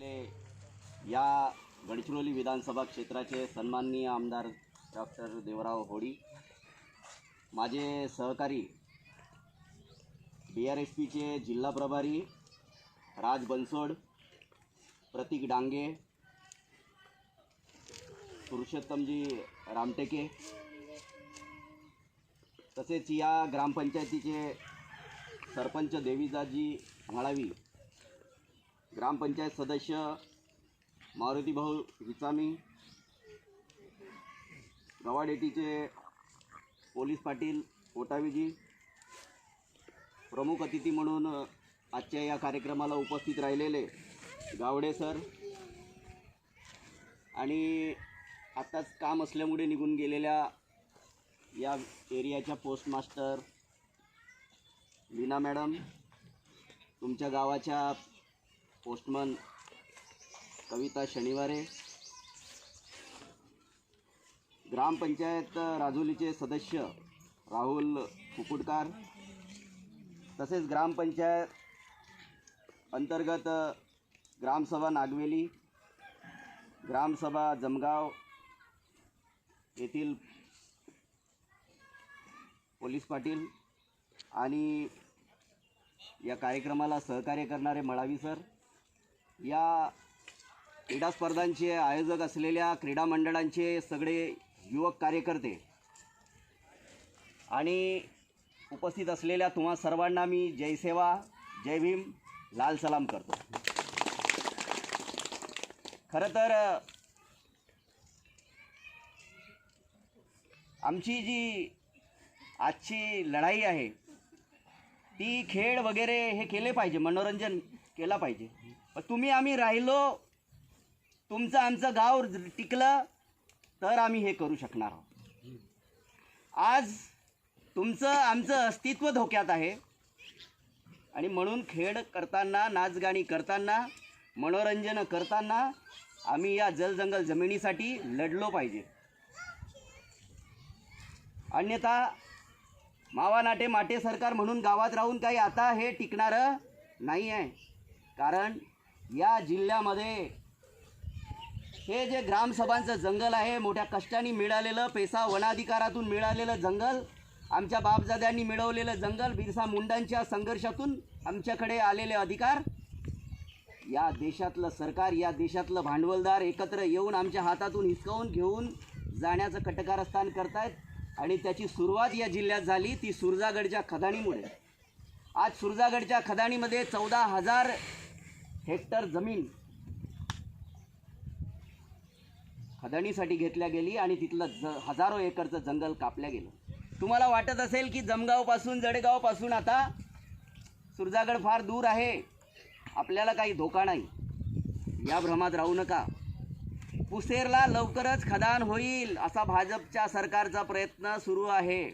या गडचिरोली विधानसभा क्षेत्राचे सन्माननीय आमदार डॉक्टर देवराव होडी माझे सहकारी डी आर एस पीचे जिल्हा प्रभारी राज बनसोड प्रतीक डांगे पुरुषोत्तमजी रामटेके तसेच या ग्रामपंचायतीचे सरपंच देवीदाजी म्हणावी ग्रामपंचायत सदस्य मारुती भाऊ हिचामी गवाडेटीचे पोलीस पाटील ओटावीजी प्रमुख अतिथी म्हणून आजच्या या कार्यक्रमाला उपस्थित राहिलेले गावडे सर. आणि आत्ताच काम असल्यामुळे निघून गेलेल्या या एरियाच्या पोस्टमास्टर लीना मॅडम तुमच्या गावाच्या पोस्टमन कविता शनिवारे. ग्रामपंचायत राजुलीचे सदस्य राहुल कुकुटकार तसेच ग्रामपंचायत अंतर्गत ग्रामसभा नागवेली ग्रामसभा जमगाव येथील पोलीस पाटील आणि या कार्यक्रमाला सहकार्य करणारे मळावी सर या क्रीडा स्पर्धांचे आयोजक असलेल्या क्रीडा मंडळांचे सगळे युवक कार्यकर्ते आणि उपस्थित असलेल्या तुम्हा सर्वांना मी जय सेवा जय भीम लाल सलाम करतो. खरं तर आमची जी आजची लढाई आहे ती खेळ वगैरे हे केले पाहिजे मनोरंजन केला पाहिजे. तुम्ही आम्ही राहिलो तुमचं आमचं गाव टिकलं तर आम्ही हे करू शकणार आहोत. आज तुमचं आमचं अस्तित्व धोक्यात आहे. आणि म्हणून खेळ करताना नाचगाणी करताना मनोरंजन करताना आम्ही या जलजंगल जमिनीसाठी लढलो पाहिजे. अन्यथा मावा नाटे माटे सरकार म्हणून गावात राहून काही आता हे टिकणारं नाही आहे कारण या जिल्ह्यामध्ये हे जे ग्रामसभांचं जंगल आहे मोठ्या कष्टाने मिळालेलं पैसा वनाधिकारातून मिळालेलं जंगल आमच्या बापजाद्यांनी मिळवलेलं जंगल बिरसा मुंडांच्या संघर्षातून आमच्याकडे आलेले अधिकार. या देशातलं सरकार या देशातलं भांडवलदार एकत्र येऊन आमच्या हातातून हिसकावून घेऊन जाण्याचं कटकारस्थान करतायत आणि त्याची सुरुवात या जिल्ह्यात झाली ती सुरजागडच्या खदाणीमुळे आज सुरजागडच्या खदाणीमध्ये चौदा हजार हेक्टर जमीन खदणीसाठी घेतल्या गेली आणि तिथलं ज हजारो एकरचं जंगल कापल्या गेलं. तुम्हाला वाटत असेल की जमगावपासून जडेगावपासून आता सुरजागड फार दूर आहे. आपल्याला काही धोका नाही. या भ्रमात राहू नका. पुसेरला लवकरच खदान होईल असा भाजपच्या सरकारचा प्रयत्न सुरू आहे.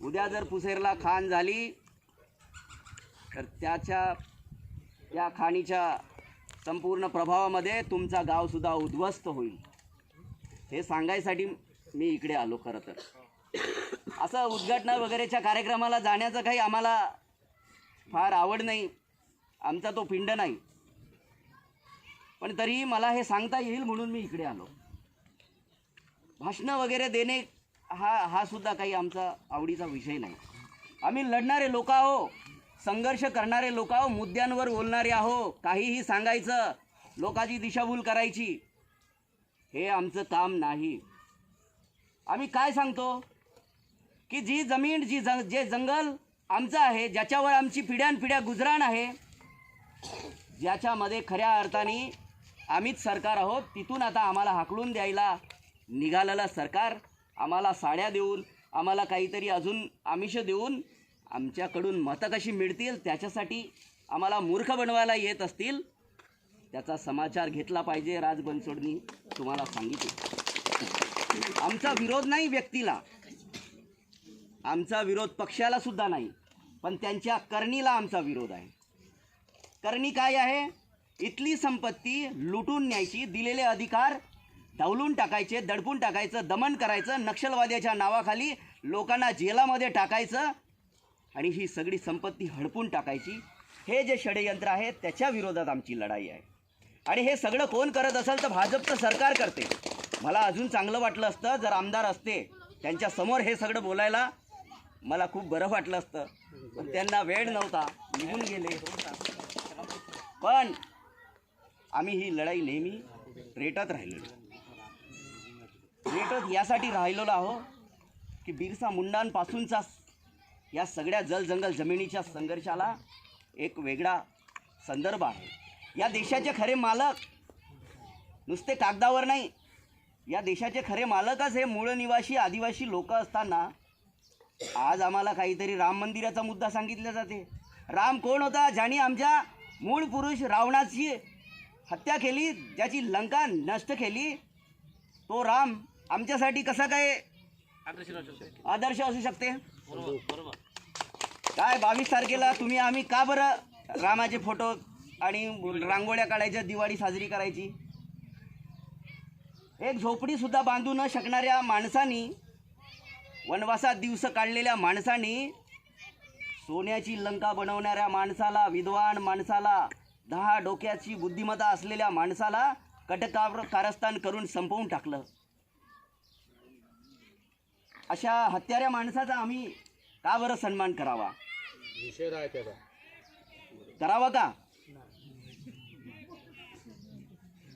उद्या जर पुसेरला खाण झाली तर त्याच्या या खाणीच्या संपूर्ण प्रभावामध्ये तुमचा गावसुद्धा उद्ध्वस्त होईल. हे सांगायसाठी मी इकडे आलो खरं तर. असं उद्घाटना वगैरेच्या कार्यक्रमाला जाण्याचं काही आम्हाला फार आवड नाही. आमचा तो पिंड नाही. पण तरीही मला हे सांगता येईल म्हणून मी इकडे आलो. भाषणं वगैरे देणे हा हा सुद्धा काही आमचा आवडीचा विषय नाही. आम्ही लढणारे लोक आहो संघर्ष करणारे लोक आहो मुद्द्यांवर बोलणारे आहो काहीही सांगायचं लोकाची दिशाभूल करायची हे आमचं काम नाही. आम्ही काय सांगतो? की जी जमीन जी जंग जे जंगल आमचं आहे ज्याच्यावर आमची पिढ्यानपिढ्या गुजराण आहे ज्याच्यामध्ये खऱ्या अर्थाने आम्हीच सरकार आहोत तिथून आता आम्हाला हाकलून द्यायला निघालेलं सरकार आम्हाला साड्या देऊन आम्हाला काहीतरी अजून आमिष देऊन आमच्याकडून मतं कशी मिळतील त्याच्यासाठी आम्हाला मूर्ख बनवायला येत असतील त्याचा समाचार घेतला पाहिजे राज बनसोडनी. तुम्हाला सांगितलं. आमचा विरोध नाही व्यक्तीला. आमचा विरोध पक्षाला सुद्धा नाही पण त्यांच्या करणीला आमचा विरोध आहे. करणी काय आहे? इथली संपत्ती लुटून न्यायची दिलेले अधिकार ढवलून टाकायचे दडपून टाकायचं दमन करायचं नक्षलवाद्याच्या नावाखाली लोकांना जेलामध्ये टाकायचं आणि ही सगळी संपत्ती हडपून टाकायची. हे जे षडयंत्र आहे त्याच्या विरोधात आमची लढाई आहे. आणि हे सगळं कोण करत असेल तर भाजपचं सरकार करते. मला अजून चांगलं वाटलं असतं जर आमदार असते त्यांच्यासमोर हे सगळं बोलायला मला खूप बरं वाटलं असतं. पण त्यांना वेळ नव्हता निघून गेले. पण आम्ही ही लढाई नेहमी रेटत राहिलेलो. रेटत यासाठी राहिलेलो आहो की बिरसा मुंडांपासूनचा या सगळ्या जल जंगल जमिनीच्या संघर्षाला एक वेगळा संदर्भ आहे. या देशाचे खरे मालक नुसते कागदावर नाही. या देशाचे खरे मालकच हे मूळ निवासी आदिवासी लोक असताना आज आम्हाला काहीतरी राम मंदिराचा मुद्दा सांगितला जाते. राम कोण होता? ज्याने आमच्या मूळ पुरुष रावणाची हत्या केली ज्याची लंका नष्ट केली तो राम आमच्यासाठी कसा काय आदर्श असू शकते. काय बावीस तारखेला तुम्ही आम्ही का बरं रामाचे फोटो आणि रांगोळ्या काढायच्या दिवाळी साजरी करायची? एक झोपडी सुद्धा बांधू न शकणाऱ्या माणसानी वनवासात दिवस काढलेल्या माणसानी सोन्याची लंका बनवणाऱ्या माणसाला विद्वान माणसाला दहा डोक्याची बुद्धिमत्ता असलेल्या माणसाला कटकार कारस्थान करून संपवून टाकलं. अशा हत्याऱ्या माणसाचा आम्ही का बरं सन्मान करावा? निषेध आहे त्याचा. करावा का?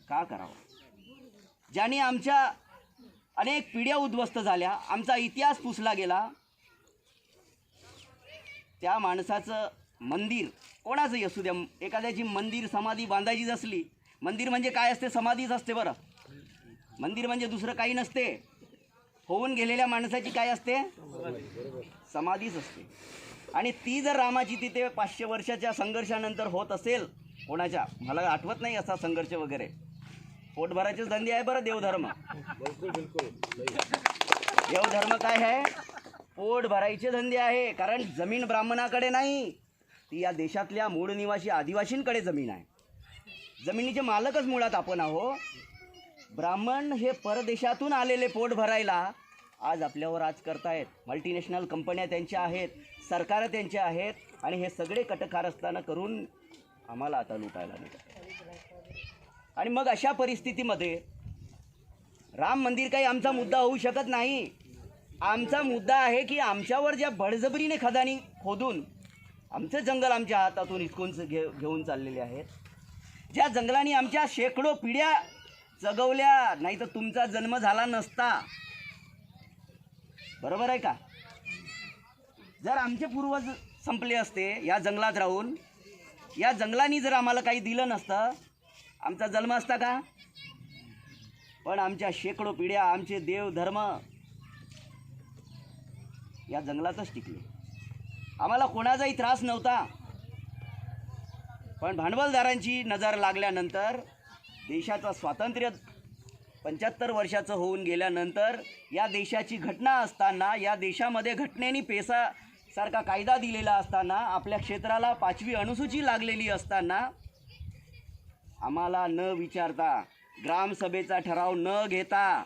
का करावा? ज्याने आमच्या अनेक पिढ्या उद्ध्वस्त झाल्या आमचा इतिहास पुसला गेला त्या माणसाचं मंदिर कोणाचंही असू द्या? एखाद्याची मंदिर समाधी बांधायचीच असली मंदिर म्हणजे काय असते? समाधीच असते बरं. मंदिर म्हणजे दुसरं काही नसते. होऊन गेलेल्या माणसाची काय असते? समाधीच असते. आणि ती जर रामाची तिथे पाचशे वर्षाच्या संघर्षानंतर होत असेल कोणाच्या? मला आठवत नाही असा संघर्ष वगैरे. पोटभराचे धंदे आहे बरं देवधर्म. बिलकुल बिलकुल. लई. देवधर्म काय आहे? पोट भरायचे धंदे आहे कारण जमीन ब्राह्मणाकडे नाही. ती या देशातल्या मूळ निवासी आदिवासींकडे जमीन आहे. जमिनीचे मालकच मुळात आपण आहो ब्राह्मण हे परदेशातून आलेले पोट भरायला आज आपल्यावर आज करतायत. मल्टीनॅशनल कंपन्या त्यांच्या आहेत सरकार त्यांच्या आहेत आणि हे सगळे कटकारस्थानं करून आम्हाला आता लुटायला नाही आणि मग अशा परिस्थितीमध्ये राम मंदिर काही आमचा मुद्दा होऊ शकत नाही. आमचा मुद्दा आहे की आमच्यावर ज्या बळजबरीने खदानी खोदून आमचं जंगल आमच्या हातातून इतकून घे घेऊन चाललेले आहेत. ज्या जंगलाने आमच्या शेकडो पिढ्या जगवल्या नाही तर तुमचा जन्म झाला नसता. बरोबर आहे का? जर आमचे पूर्वज संपले असते या जंगलात राहून या जंगलांनी जर आम्हाला काही दिलं नसतं आमचा जन्म असता का? पण आमच्या शेकडो पिढ्या आमचे देव धर्म या जंगलातच टिकले. आम्हाला कोणाचाही त्रास नव्हता. पण भांडवलदारांची नजर लागल्यानंतर देशाचं स्वातंत्र्य पंच्याहत्तर वर्षाचं होऊन गेल्यानंतर या देशाची घटना असताना या देशामध्ये घटनेनी पेसा सारखा कायदा दिलेला असताना आपल्या क्षेत्राला पाचवी अनुसूची लागलेली असताना आम्हाला न विचारता ग्रामसभेचा ठराव न घेता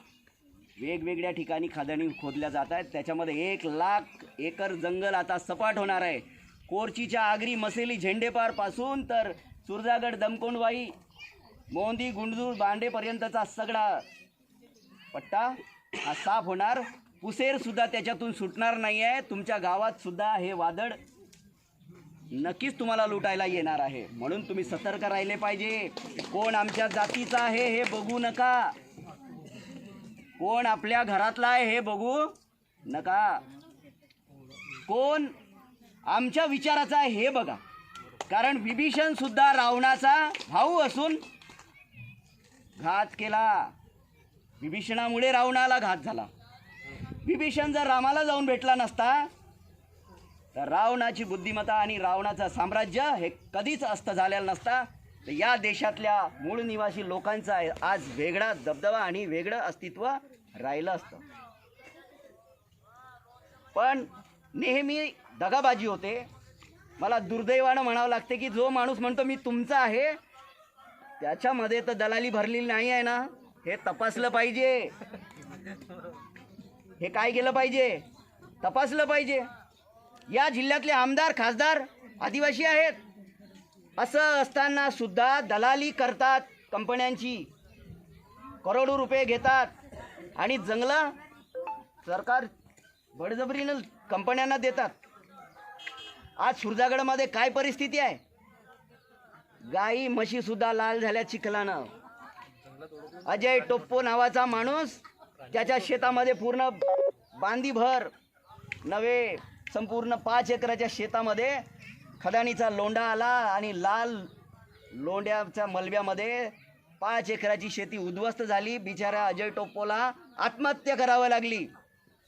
वेगवेगळ्या ठिकाणी खादणी खोदल्या जात आहेत. त्याच्यामध्ये एक लाख एकर जंगल आता सपाट होणार आहे. कोरचीच्या आगरी मसेली झेंडेपारपासून तर सुरजागड दमकोंडवाई मोंदी गुंडजूर बांडेपर्यंतचा सगळा पट्टा हा साफ होणार. पुसेरसुद्धा त्याच्यातून सुटणार नाही आहे तुमच्या गावातसुद्धा हे वादळ नक्कीच तुम्हाला लुटायला येणार आहे. म्हणून तुम्ही सतर्क राहिले पाहिजे. कोण आमच्या जातीचा आहे हे बघू नका. कोण आपल्या घरातला आहे हे बघू नका. कोण आमच्या विचाराचा आहे हे बघा. कारण विभीषणसुद्धा रावणाचा भाऊ असून घात केला. विभीषणामुळे रावणाला घात झाला. विभीषण जर रामाला जाऊन भेटला नसता तर रावणाची बुद्धिमत्ता आणि रावणाचं साम्राज्य हे कधीच अस्त झालेलं नसता. तर या देशातल्या मूळ निवासी लोकांचा आज वेगळा दबदबा आणि वेगळं अस्तित्व राहिलं असतं. पण नेहमी दगाबाजी होते. मला दुर्दैवानं म्हणावं लागते की जो माणूस म्हणतो मी तुमचा आहे त्याच्यामध्ये तर दलाली भरलेली नाही आहे ना. हे तपासलं पाहिजे. हे काय केलं पाहिजे? तपासलं पाहिजे. या जिल्ह्यातले आमदार खासदार आदिवासी आहेत. असं असताना सुद्धा दलाली करतात कंपन्यांची. करोडो रुपये घेतात. आणि जंगलं सरकार बडजबरीनं कंपन्यांना देतात. आज सुरजागडमध्ये काय परिस्थिती आहे? गाई म्हशी सुद्धा लाल झाल्या चिखलानं. अजय टोप्पो नावाचा माणूस त्याच्या शेतामध्ये पूर्ण बांधीभर नवे संपूर्ण पाच एकराच्या शेतामध्ये खदाणीचा लोंढा आला आणि लाल लोंढ्याच्या मलब्यामध्ये पाच एकराची शेती उद्ध्वस्त झाली. बिचारा अजय टोप्पोला आत्महत्या करावं लागली.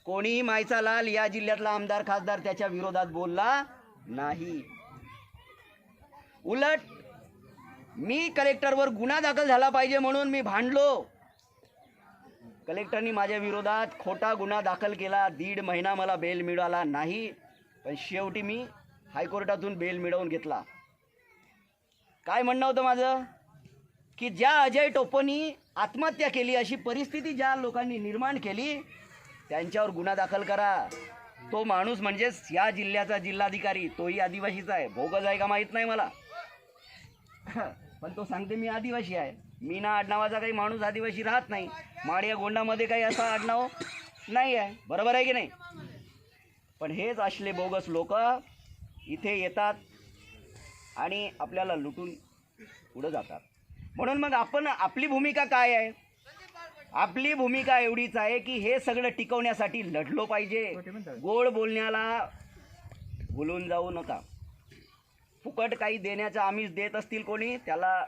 कोणीही मायचा लाल या जिल्ह्यातला आमदार खासदार त्याच्या विरोधात बोलला नाही. उलट मी कलेक्टरवर गुन्हा दाखल झाला पाहिजे म्हणून मी भांडलो. कलेक्टरनी माझ्या विरोधात खोटा गुन्हा दाखल केला. दीड महिना मला बेल मिळाला नाही पण शेवटी मी हायकोर्टातून बेल मिळवून घेतला. काय म्हणणं होतं माझं? की ज्या अजय टोपनी आत्महत्या केली अशी परिस्थिती ज्या लोकांनी निर्माण केली त्यांच्यावर गुन्हा दाखल करा. तो माणूस म्हणजेच या जिल्ह्याचा जिल्हाधिकारी तोही आदिवासीचा आहे. भोगच आहे का माहीत नाही मला? पण तो सांगते मी आदिवासी आहे. मीना आडनावाचा काही माणूस आदिवासी राहत नाही. माडिया गोंडामध्ये काही असा आडनाव नाही आहे. बरोबर आहे की नाही? पण हेच असले बोगस लोक इथे येतात आणि आपल्याला लुटून पुढं जातात. म्हणून मग आपण आपली भूमिका काय आहे? आपली भूमिका एवढीच आहे की हे सगळं टिकवण्यासाठी लढलो पाहिजे. गोड बोलण्याला भुलून जाऊ नका. फुकट काही देण्याचं आमिष देत असतील कोणी त्याला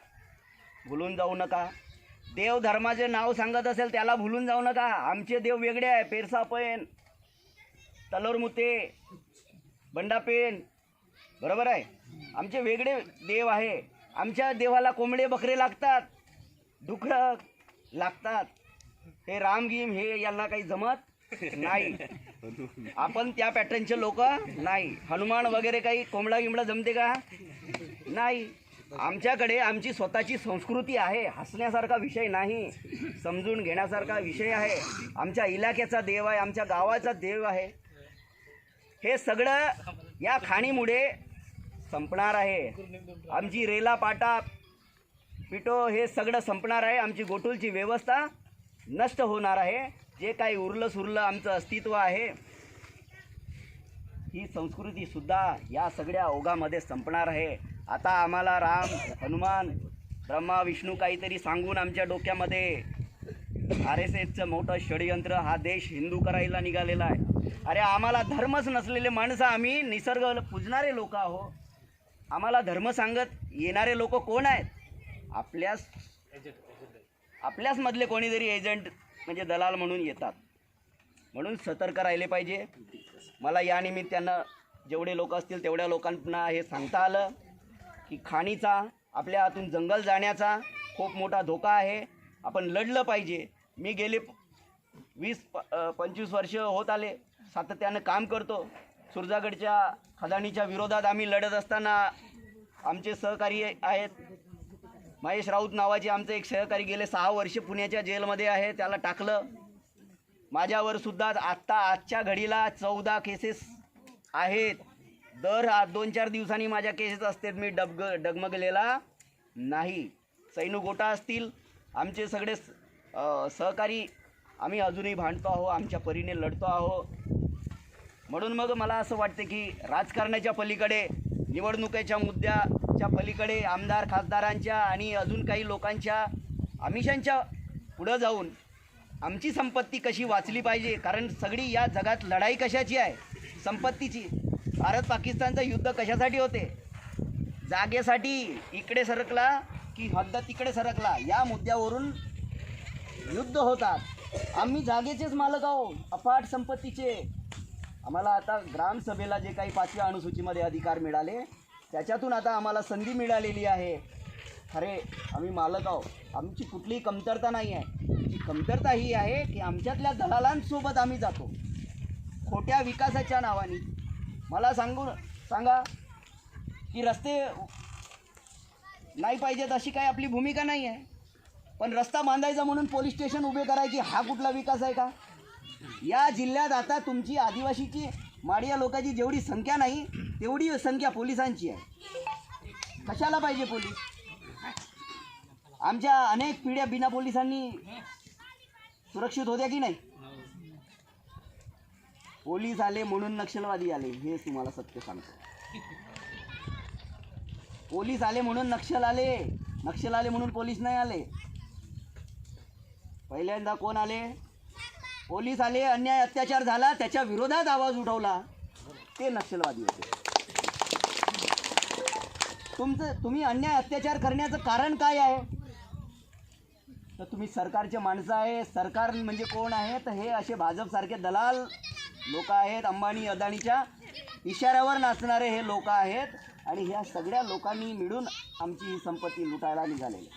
भुलून जाऊ नका. देव धर्माचे नाव सांगत असेल त्याला भुलून जाऊ नका. आमचे देव वेगळे आहे पेरसापेन तलोरमुते बंडापेन बरोबर आहे? आमचे वेगळे देव आहे. आमच्या देवाला कोंबडे बकरे लागतात डुकरं लागतात. हे रामगीम हे यांना काही जमत नाही. आपण त्या पॅटर्नचे लोक नाही. हनुमान वगैरे काही कोंबडा गिमडा जमते का? नाही. आमच्याकडे आमची स्वतःची संस्कृती आहे. हसण्यासारखा विषय नाही. समजून घेण्यासारखा विषय आहे. आमच्या इलाक्याचा देव आहे. आमच्या गावाचा देव आहे. हे सगळं या खाणीमुळे संपणार आहे. आमची रेला पाटा पिटो हे सगळं संपणार आहे. आमची गोटूलची व्यवस्था नष्ट होणार आहे. जे काही उरलं सुरलं आमचं अस्तित्व आहे ही संस्कृतीसुद्धा या सगळ्या ओघामध्ये संपणार आहे. आता आम्हाला राम हनुमान ब्रह्मा विष्णू काहीतरी सांगून आमच्या डोक्यामध्ये आर एस एसचं मोठं षडयंत्र हा देश हिंदू करायला निघालेला आहे. अरे आम्हाला धर्मच नसलेले माणसं आम्ही निसर्ग पूजणारे लोक आहो. आम्हाला धर्म सांगत येणारे लोक कोण आहेत? आपल्याच आपल्याच मधले कोणीतरी एजंट म्हणजे दलाल म्हणून येतात. म्हणून सतर्क राहिले पाहिजे. मला या निमित्तानं जेवढे लोक असतील तेवढ्या लोकांना हे सांगता आलं की खाणीचा आपल्या हातून जंगल जाण्याचा खूप मोठा धोका आहे. आपण लढलं पाहिजे. मी गेले वीस प पंचवीस वर्ष होत आले. सातत्यानं काम करतो. सुरजागडच्या खदाणीच्या विरोधात आम्ही लढत असताना आमचे सहकारी आहेत. महेश राऊत नावाचे आमचे एक सहकारी गेले सहा वर्ष पुण्याच्या जेलमध्ये आहे त्याला टाकलं. माझ्यावर सुद्धा आत्ता आजच्या घडीला चौदा केसेस आहेत. दर दोन चार दिवसांनी माझ्या केसेस असतात. मी डबग डगमगलेला नाही. सैनू गोटा असतील. आमचे सगळे स- सहकारी आम्ही अजूनही भांडतो आहो आमच्या परीने लढतो आहो. म्हणून मग मला असं वाटतं की राजकारणाच्या पलीकडे निवडणुकीच्या मुद्द्या च्या पलीकडे आमदार खासदारांच्या आणि अजून काही लोकांच्या आमिषांच्या पुढं जाऊन आमची संपत्ती कशी वाचली पाहिजे? कारण सगळी या जगात लढाई कशाची आहे? संपत्तीची. भारत पाकिस्तानचं युद्ध कशासाठी होते? जागेसाठी इकडे सरकला की हद्द तिकडे सरकला? या मुद्द्यावरून युद्ध होतात. आम्ही जागेचेच मालक आहो अफाट संपत्तीचे. आम्हाला आता ग्रामसभेला जे काही पाचव्या अनुसूचीमध्ये अधिकार मिळाले त्याच्यातून आता आम्हाला संधी मिळालेली आहे. खरे आम्ही मालक आहोत. आमची कुठलीही कमतरता नाही आहे. आमची कमतरता ही आहे की आमच्यातल्या दलालांसोबत आम्ही जातो. खोट्या विकासाच्या नावाने. मला सांगू सांगा की रस्ते नाही पाहिजेत अशी काही आपली भूमिका नाही आहे. पण रस्ता बांधायचा म्हणून पोलीस स्टेशन उभे करायची हा कुठला विकास आहे का? या जिल्ह्यात आता तुमची आदिवासीची माडिया लोकांची जेवढी संख्या नाही तेवढी संख्या पोलिसांची आहे. कशाला पाहिजे पोलीस? आमच्या अनेक पिढ्या बिना पोलिसांनी सुरक्षित होत्या की नाही? पोलीस आले म्हणून नक्षलवादी आले हे तुम्हाला सत्य सांगतो. पोलीस आले म्हणून नक्षल आले नक्षल आले म्हणून पोलीस नाही आले. पहिल्यांदा कोण आले? पोलीस आले अन्याय अत्याचार झाला त्याच्या विरोधात आवाज उठवला. ते नक्षलवादी होते. तुमचं तुम्ही अन्याय अत्याचार करण्याचं कारण काय आहे? तर तुम्ही सरकारचे माणसं आहे. सरकार म्हणजे कोण आहे? तर हे असे भाजपसारखे दलाल लोक आहेत अंबानी अदानीच्या इशाऱ्यावर नाचणारे हे लोक आहेत. आणि ह्या सगळ्या लोकांनी मिळून आमची ही संपत्ती लुटायला निघालेली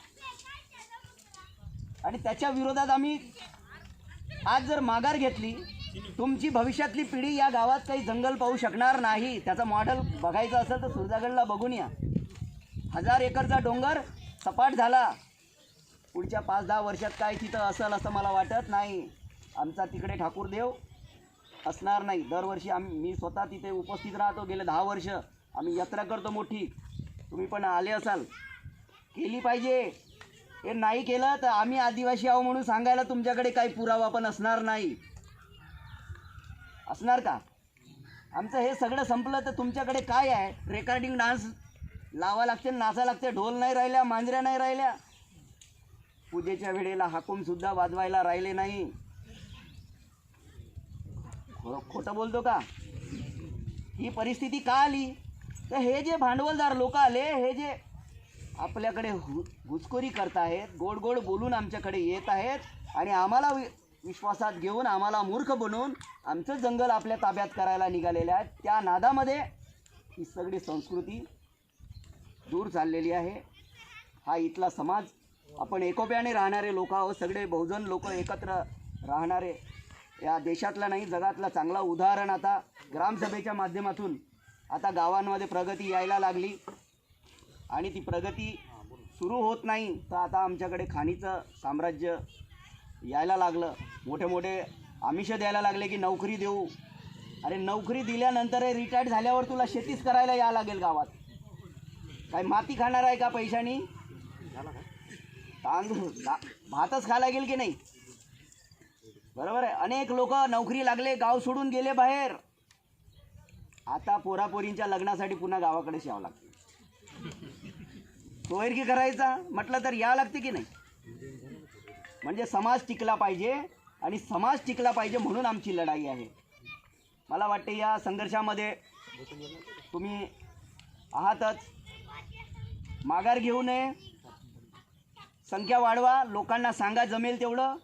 आणि त्याच्या विरोधात आम्ही आज जर माघार घेतली तुमची भविष्यातली पिढी या गावात काही जंगल पाहू शकणार नाही. त्याचं मॉडेल बघायचं असेल तर सुरजागडला बघून या. हजार एकरचा डोंगर सपाट झाला. पुढच्या पाच दहा वर्षात काय तिथं असेल असं मला वाटत नाही. आमचा तिकडे ठाकूरदेव असणार नाही. दरवर्षी आम्ही मी स्वतः तिथे उपस्थित राहतो. गेले दहा वर्ष आम्ही यात्रा करतो मोठी. तुम्ही पण आले असाल. केली पाहिजे. हे नाही केलं तर आम्ही आदिवासी आहो म्हणून सांगायला तुमच्याकडे काही पुरावा पण असणार नाही. असणार का? आमचं हे सगळं संपलं तर तुमच्याकडे काय आहे? रेकॉर्डिंग डान्स लावा लागते नाचा लागते ढोल नाही राहिल्या मांजऱ्या नाही राहिल्या. पूजेच्या वेळेला हाकूमसुद्धा वाजवायला राहिले नाही. खो- खोटं बोलतो का? ही परिस्थिती का आली? तर हे जे भांडवलदार लोक आले हे जे आपल्याकडे हु घुसखोरी आहेत गोड गोड बोलून आमच्याकडे येत आहेत आणि आम्हाला वि विश्वासात घेऊन आम्हाला मूर्ख बनवून आमचं जंगल आपल्या ताब्यात करायला निघालेले आहेत. त्या नादामध्ये ही सगळी संस्कृती दूर चाललेली आहे. हा इथला समाज आपण एकोप्याने राहणारे लोक आहोत सगळे बहुजन लोक एकत्र राहणारे या देशातला नाही जगातला चांगला उदाहरण आता ग्रामसभेच्या माध्यमातून आता गावांमध्ये प्रगती यायला लागली. आणि ती प्रगती सुरू होत नाही तर आता आमच्याकडे खाणीचं साम्राज्य यायला लागलं. मोठे मोठे आमिष द्यायला लागले की नोकरी देऊ. अरे नोकरी दिल्यानंतर रिटायर्ड झाल्यावर तुला शेतीच करायला या लागेल गावात. काय माती खाणार आहे का पैशानी? तांदूळ भातच खायला लागेल की नाही? बरोबर आहे. अनेक लोक नोकरी लागले गाव सोडून गेले बाहेर. आता पोरापोरींच्या लग्नासाठी पुन्हा गावाकडे यावं लागते. सोयरकी करायचा? म्हटलं तर या लागते की नाही? म्हणजे समाज टिकला पाहिजे आणि समाज टिकला पाहिजे म्हणून आमची लढाई आहे. मला वाटते या संघर्षामध्ये तुम्ही आहातच. माघार घेऊ नये. संख्या वाढवा. लोकांना सांगा जमेल तेवढं.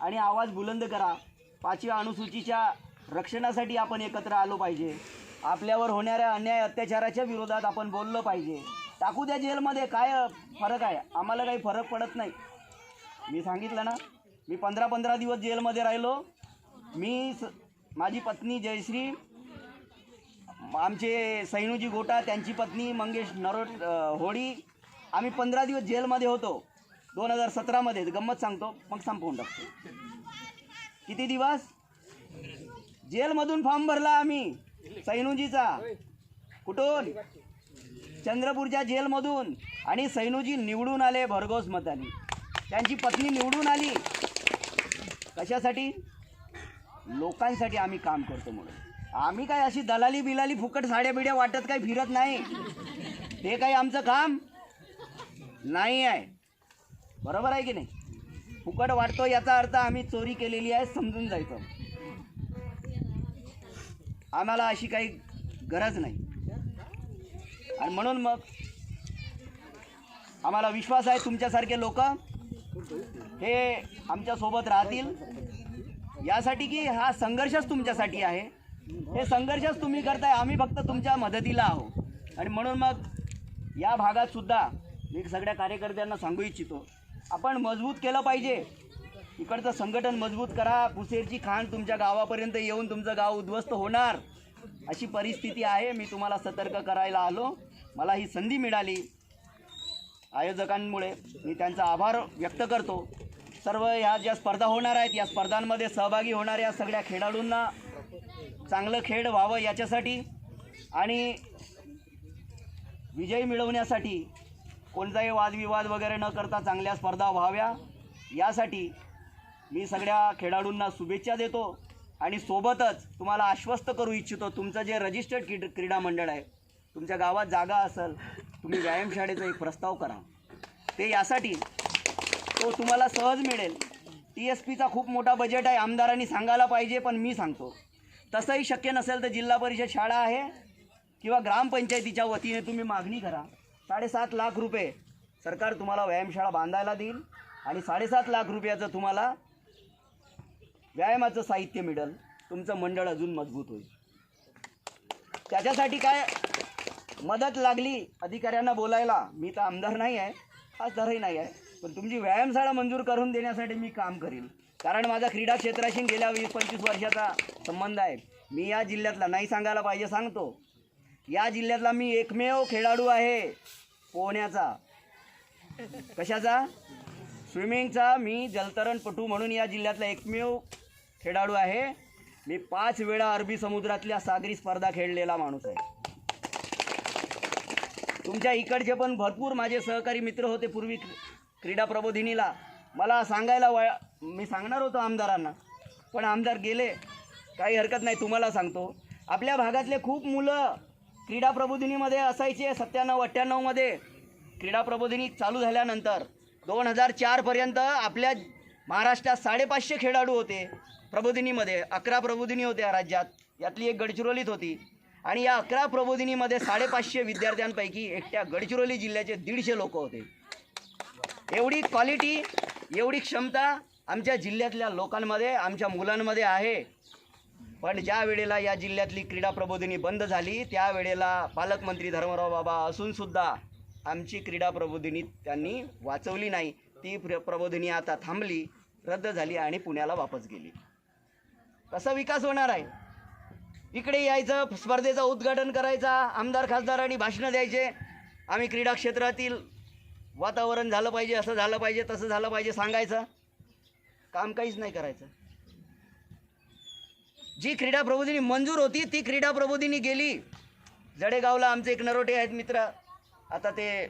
आणि आवाज बुलंद करा. पाचव्या अनुसूचीच्या रक्षणासाठी आपण एकत्र आलो पाहिजे. आपल्यावर होणाऱ्या अन्याय अत्याचाराच्या विरोधात आपण बोललं पाहिजे. टाकू द्या जेलमध्ये काय फरक आहे? आम्हाला काही फरक पडत नाही. मी सांगितलं ना मी पंधरा पंधरा दिवस जेलमध्ये राहिलो. मी स माझी पत्नी जयश्री आमचे सैनूजी गोटा त्यांची पत्नी मंगेश नरोट होळी आम्ही पंधरा दिवस जेलमध्ये होतो. दोन हजार सतरामध्ये गंमत सांगतो मग संपवून टाकतो. किती दिवस? जेलमधून फॉर्म भरला आम्ही सैनूजीचा. कुठून? चंद्रपूरच्या जेलमधून आणि सैनूजी निवडून आले भरघोस मताने. त्यांची पत्नी निवडून आली. कशासाठी? लोकांसाठी आम्ही काम करतो म्हणून. आम्ही काय अशी दलाली बिलाली फुकट साड्या बिड्या वाटत काही फिरत नाही? हे काही आमचं काम नाही आहे. बरोबर आहे की नाही? फुकट वाटतो याचा अर्थ आम्ही चोरी केलेली आहे समजून जायचं. आम्हाला अशी काही गरज नाही. आणि म्हणून मग आम्हाला विश्वास आहे तुमच्यासारखे लोक हे आमच्यासोबत राहतील. यासाठी की हा संघर्षच तुमच्यासाठी आहे. हे संघर्षच तुम्ही करताय आम्ही फक्त तुमच्या मदतीला आहोत. आणि म्हणून मग या भागात सुद्धा मी सगळ्या कार्यकर्त्यांना सांगू इच्छितो आपण मजबूत केलं पाहिजे. इकडचं संघटन मजबूत करा पुसेरची खाण तुमच्या गावापर्यंत येऊन तुमचं गाव उद्ध्वस्त होणार. अशी परिस्थिती आहे मी तुम्हाला सतर्क करायला आलो. मला ही संधी मिळाली आयोजकांमुळे. मी त्यांचा आभार व्यक्त करतो. सर्व ह्या ज्या स्पर्धा होणार आहेत या स्पर्धांमध्ये सहभागी होणाऱ्या सगळ्या खेळाडूंना चांगलं खेळ व्हावं याच्यासाठी आणि विजय मिळवण्यासाठी कोणताही वादविवाद वगैरे न करता चांगल्या स्पर्धा व्हाव्या यासाठी मी सगळ्या खेळाडूंना शुभेच्छा देतो. आणि सोबतच तुम्हाला आश्वस्त करू इच्छितो तुमचं जे रजिस्टर्ड क्रीड क्रीडा मंडळ आहे तुमच्या गावात जागा असेल तुम्ही व्यायामशाळेचा एक प्रस्ताव करा. ते यासाठी तो तुम्हाला सहज मिळेल. टी एस पीचा खूप मोठा बजेट आहे आमदारांनी सांगायला पाहिजे पण मी सांगतो. तसंही शक्य नसेल तर जिल्हा परिषद शाळा आहे किंवा ग्रामपंचायतीच्या वतीने तुम्ही मागणी करा. साडेसात लाख रुपये सरकार तुम्हाला व्यायामशाळा बांधायला देईल आणि साडेसात लाख रुपयाचं तुम्हाला व्यायामाचं साहित्य मिळेल. तुमचं मंडळ अजून मजबूत होईल. त्याच्यासाठी काय मदत लागली अधिकाऱ्यांना बोलायला? मी तर आमदार नाही आहे खासदारही नाही आहे. पण तुमची व्यायामशाळा मंजूर करून देण्यासाठी मी काम करील कारण माझा क्रीडा क्षेत्राशी गेल्या वीस पंचवीस वर्षाचा संबंध आहे. मी या जिल्ह्यातला नाही सांगायला पाहिजे सांगतो. या जिल्ह्यातला मी एकमेव खेळाडू आहे. पोहण्याचा. कशाचा? स्विमिंगचा. मी जलतरणपटू म्हणून या जिल्ह्यातला एकमेव खेळाडू आहे. मी पाच वेळा अरबी समुद्रातल्या सागरी स्पर्धा खेळलेला माणूस आहे. तुमच्या इकडचे पण भरपूर माझे सहकारी मित्र होते पूर्वी क्रीडा प्रबोधिनीला. मला सांगायला वय मी सांगणार होतो आमदारांना पण आमदार गेले. काही हरकत नाही तुम्हाला सांगतो. आपल्या भागातले खूप मुलं क्रीडा प्रबोधिनीमध्ये असायचे सत्त्याण्णव अठ्ठ्याण्णवमध्ये क्रीडा प्रबोधिनी चालू झाल्यानंतर दोन हजार चारपर्यंत आपल्या महाराष्ट्रात साडेपाचशे खेळाडू होते. प्रबोधिनीमध्ये अकरा प्रबोधिनी होत्या राज्यात. यातली एक गडचिरोलीत होती. आणि या अकरा प्रबोधिनीमध्ये साडेपाचशे विद्यार्थ्यांपैकी एकट्या गडचिरोली जिल्ह्याचे दीडशे लोक होते. एवढी क्वालिटी एवढी क्षमता आमच्या जिल्ह्यातल्या लोकांमध्ये आमच्या मुलांमध्ये आहे. पण ज्या वेळेला या जिल्ह्यातली क्रीडा प्रबोधिनी बंद झाली त्यावेळेला पालकमंत्री धर्मराव बाबा असूनसुद्धा आमची क्रीडा प्रबोधिनी त्यांनी वाचवली नाही. ती प्र प्रबोधिनी आता थांबली रद्द झाली आणि पुण्याला वापस गेली. कसा विकास होणार आहे? इकडे यायचं स्पर्धेचं उद्घाटन करायचा आमदार खासदारांनी भाषणं द्यायचे. आम्ही क्रीडा क्षेत्रातील वातावरण झालं पाहिजे असं झालं पाहिजे तसं झालं पाहिजे सांगायचं. काम काहीच नाही करायचं. जी क्रीडा प्रबोधिनी मंजूर होती ती क्रीडा प्रबोधिनी गेली. जडेगावला आमचे एक नरोटे आहेत मित्र. आता ते